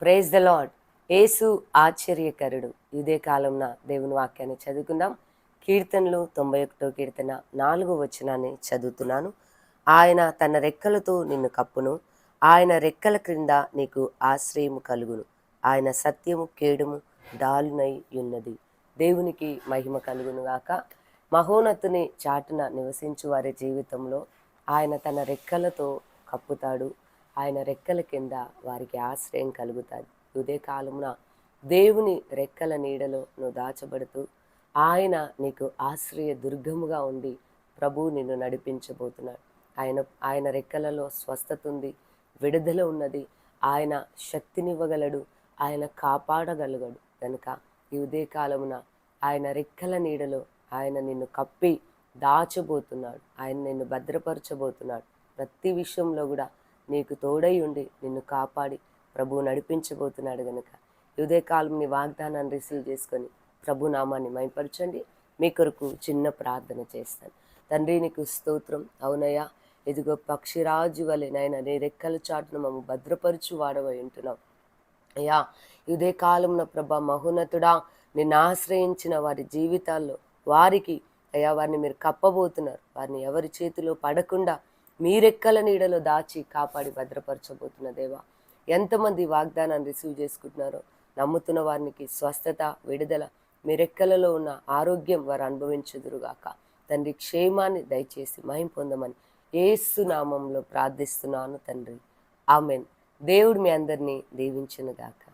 Praise the lord ఏసు ఆశ్చర్యకరుడు. ఇదే కాలంన దేవుని వాక్యాన్ని చదువుకుందాం. కీర్తనలు తొంభై ఒకటో కీర్తన నాలుగో వచనాన్ని చదువుతున్నాను. ఆయన తన రెక్కలతో నిన్ను కప్పును. ఆయన రెక్కల క్రింద నీకు ఆశ్రయము కలుగును. ఆయన సత్యము కేడుము డాలునై ఉన్నది. దేవునికి మహిమ కలుగును గాక. మహోన్నతుని చాటున నివసించు వారి జీవితంలో ఆయన తన రెక్కలతో కప్పుతాడు. ఆయన రెక్కల కింద వారికి ఆశ్రయం కలుగుతుంది. ఉదయకాలమున దేవుని రెక్కల నీడలో నువ్వు దాచబడుతూ ఆయన నీకు ఆశ్రయ దుర్గముగా ఉండి ప్రభు నిన్ను నడిపించబోతున్నాడు. ఆయన ఆయన రెక్కలలో స్వస్థత ఉంది విడుదల ఉన్నది. ఆయన శక్తినివ్వగలడు ఆయన కాపాడగలగడు. కనుక ఈ ఉదయకాలమున ఆయన రెక్కల నీడలో ఆయన నిన్ను కప్పి దాచబోతున్నాడు. ఆయన నిన్ను భద్రపరచబోతున్నాడు. ప్రతి విషయంలో కూడా నీకు తోడై ఉండి నిన్ను కాపాడి ప్రభువు నడిపించబోతున్నాడు గనుక. ఉదయకాలం నీ వాగ్దానాన్ని రిసీవ్ చేసుకొని ప్రభు నామాన్ని మైపరచండి మీ కొరకు చిన్న ప్రార్థన చేస్తాను. తండ్రి నీకు స్తోత్రం. అవునయ్యా ఇదిగో పక్షిరాజు వలె నైనా నీ రెక్కల చాటును మమ్మ భద్రపరుచు వాడవై ఉంటున్నాం. అయ్యా ఇదే కాలంలో ప్రభా మహోన్నతుడా నిన్ను ఆశ్రయించిన వారి జీవితాల్లో వారికి అయ్యా వారిని మీరు కప్పబోతున్నారు. వారిని ఎవరి చేతిలో పడకుండా మీరెక్కల నీడలో దాచి కాపాడి భద్రపరచబోతున్న దేవా ఎంతమంది వాగ్దానాన్ని రిసీవ్ చేసుకుంటున్నారో నమ్ముతున్న వారికి స్వస్థత విడుదల మీరెక్కలలో ఉన్న ఆరోగ్యం వారు అనుభవించుదురుగాక. తండ్రి క్షేమాన్ని దయచేసి మహిం పొందమని ఏసు ప్రార్థిస్తున్నాను తండ్రి. ఆమెన్. దేవుడు మీ అందరినీ దీవించునుగాక.